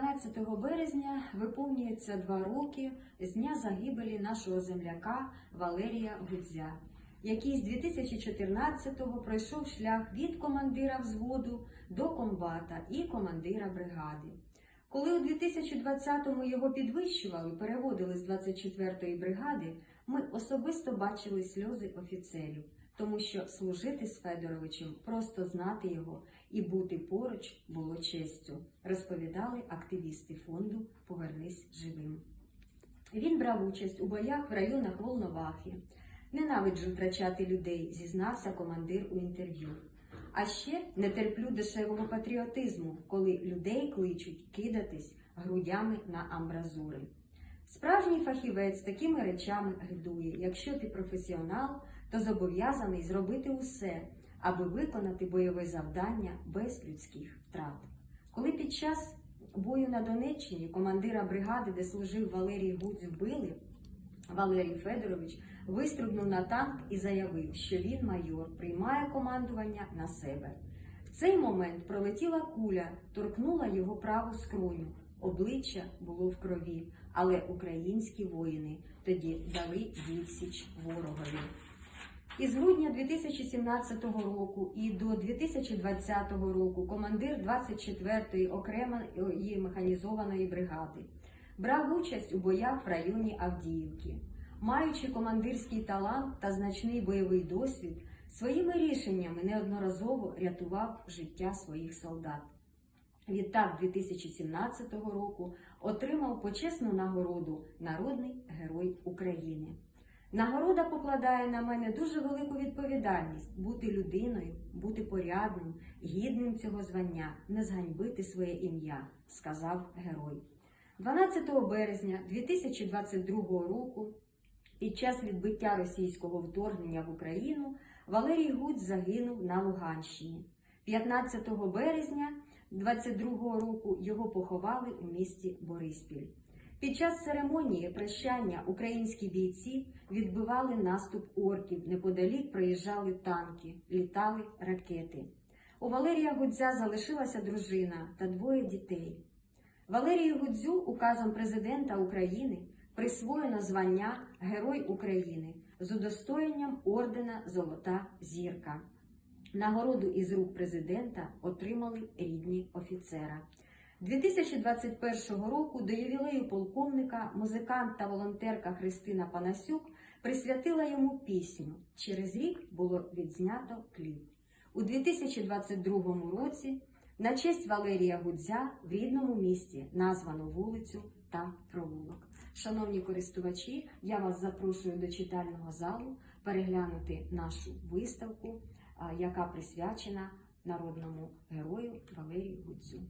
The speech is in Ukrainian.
12 березня виповнюється два роки з дня загибелі нашого земляка Валерія Гудзя, який з 2014-го пройшов шлях від командира взводу до комбата і командира бригади. Коли у 2020-му його підвищували, переводили з 24-ї бригади, ми особисто бачили сльози офіцерів, тому що служити з Федоровичем, просто знати його і бути поруч було честю, розповідали активісти фонду Повернись живим. Він брав участь у боях в районах Волновахи. Ненавиджу втрачати людей, зізнався командир у інтерв'ю. А ще не терплю дешевого патріотизму, коли людей кличуть кидатись грудями на амбразури. Справжній фахівець такими речами гидує. Якщо ти професіонал, то зобов'язаний зробити усе, аби виконати бойове завдання без людських втрат. Коли під час бою на Донеччині командира бригади, де служив Валерій Гудз, вбили, Валерій Федорович вистрибнув на танк і заявив, що він майор приймає командування на себе. В цей момент пролетіла куля, торкнула його праву скроню. Обличчя було в крові, але українські воїни тоді дали відсіч ворогові. Із грудня 2017 року і до 2020 року командир 24-ї окремої механізованої бригади брав участь у боях в районі Авдіївки. Маючи командирський талант та значний бойовий досвід, своїми рішеннями неодноразово рятував життя своїх солдат. Відтак 2017 року отримав почесну нагороду Народний Герой України. Нагорода покладає на мене дуже велику відповідальність бути людиною, бути порядним, гідним цього звання, не зганьбити своє ім'я, сказав герой. 12 березня 2022 року, під час відбиття російського вторгнення в Україну, Валерій Гудз загинув на Луганщині. 15 березня 22 року його поховали у місті Бориспіль. Під час церемонії прощання українські бійці відбивали наступ орків. Неподалік проїжджали танки, літали ракети. У Валерія Гудзя залишилася дружина та двоє дітей. Валерію Гудзю указом президента України присвоєно звання Герой України з удостоєнням ордена Золота зірка. Нагороду із рук президента отримали рідні офіцера. 2021 року до ювілею полковника музикант та волонтерка Христина Панасюк присвятила йому пісню. Через рік було відзнято кліп. У 2022 році на честь Валерія Гудзя в рідному місті названо вулицю та провулок. Шановні користувачі, я вас запрошую до читального залу переглянути нашу виставку, яка присвячена народному герою Валерію Гудзю.